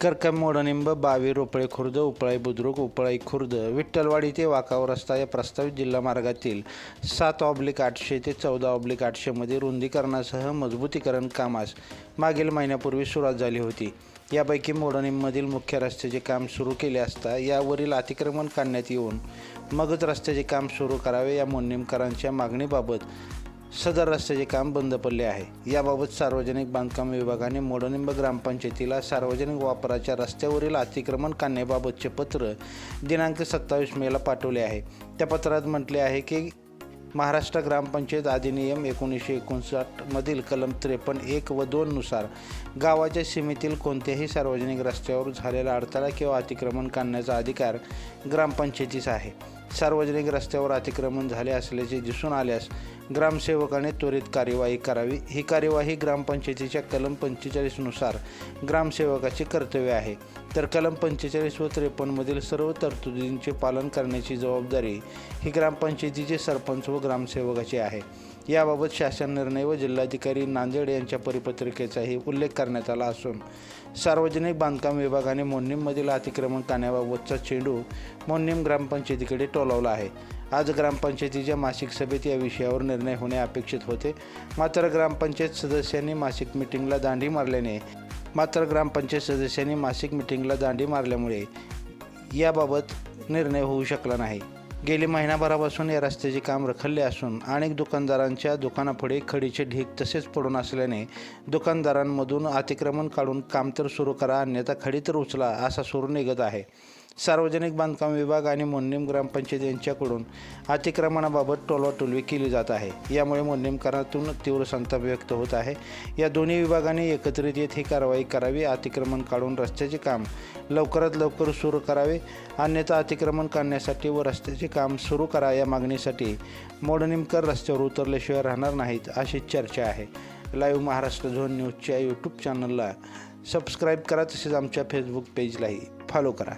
करकम मोडनिंब बावी रोपळे खुर्द उपळाई बुद्रुक उपळाई खुर्द विठ्ठलवाडी ते वाकाव रस्ता या प्रस्तावित जिल्हा मार्गातील सात ऑब्लिक आठशे ते चौदा ऑब्लिक आठशेमध्ये रुंदीकरणासह मजबूतीकरण कामास मागील महिन्यापूर्वी सुरुवात झाली होती. यापैकी मोडणीमधील मुख्य रस्त्याचे काम सुरू केले असता यावरील अतिक्रमण काढण्यात येऊन मगच रस्त्याचे काम सुरू करावे या मोडनिमकरांच्या मागणीबाबत सदर रस्त्याचे काम बंद पडले आहे. याबाबत सार्वजनिक बांधकाम विभागाने मोडनिंब ग्रामपंचायतीला सार्वजनिक वापराच्या रस्त्यावरील अतिक्रमण काढण्याबाबतचे पत्र दिनांक सत्तावीस मेला पाठवले आहे. त्या पत्रात म्हटले आहे की महाराष्ट्र ग्रामपंचायत अधिनियम एकोणीसशे एकोणसाठमधील कलम त्रेपन्न एक व दोननुसार गावाच्या सीमेतील कोणत्याही सार्वजनिक रस्त्यावर झालेला अडथळा किंवा अतिक्रमण काढण्याचा अधिकार ग्रामपंचायतीचा आहे. सार्वजनिक रस्त्यावर अतिक्रमण झाले असल्याचे दिसून आल्यास ग्रामसेवकाने त्वरित कार्यवाही करावी. ही कार्यवाही ग्रामपंचायतीच्या कलम पंचेचाळीसनुसार ग्रामसेवकाचे कर्तव्य आहे. तर कलम पंचेचाळीस व त्रेपन्नमधील सर्व तरतुदींचे पालन करण्याची जबाबदारी ही ग्रामपंचायतीचे सरपंच व ग्रामसेवकाची आहे. याबाबत शासन निर्णय व जिल्हाधिकारी नांदेड यांच्या परिपत्रिकेचाही उल्लेख करण्यात आला असून सार्वजनिक बांधकाम विभागाने मोन्नीममधील अतिक्रमण करण्याबाबतचा चेंडू मोन्नीम ग्रामपंचायतीकडे टोलावला आहे. आज ग्रामपंचायतीच्या मासिक सभेत या विषयावर निर्णय होणे अपेक्षित होते. मात्र ग्रामपंचायत सदस्यांनी मासिक मिटिंगला दांडी मारल्याने मात्र ग्रामपंचायत सदस्यांनी मासिक मिटिंगला दांडी मारल्यामुळे याबाबत निर्णय होऊ शकला नाही. गेली महिनाभरापासून या रस्त्याचे काम रखडले असून अनेक दुकानदारांच्या दुकानापुढे खडीचे ढीग तसेच पडून असल्याने दुकानदारांमधून अतिक्रमण काढून काम तर सुरू करा अन्यथा खडी तर उचला असा सूर निघत आहे. सार्वजनिक बांधकाम विभाग आणि मोन्नीम ग्रामपंचायत यांच्याकडून अतिक्रमणाबाबत टोलवाटोलवी केली जात आहे. यामुळे मोन्नीमकरातून तीव्र संताप व्यक्त होत आहे. या दोन्ही विभागाने एकत्रित येत ही कारवाई करावी अतिक्रमण काढून रस्त्याचे काम लवकरात लवकर सुरू करावे अन्यथा अतिक्रमण काढण्यासाठी व रस्त्याचे काम सुरू करा या मागणीसाठी मोडनिमकर रस्त्यावर उतरल्याशिवाय राहणार नाहीत अशी चर्चा आहे. लाईव्ह महाराष्ट्र झोन न्यूजच्या यूट्यूब चॅनलला सबस्क्राईब करा तसेच आमच्या फेसबुक पेजलाही फॉलो करा.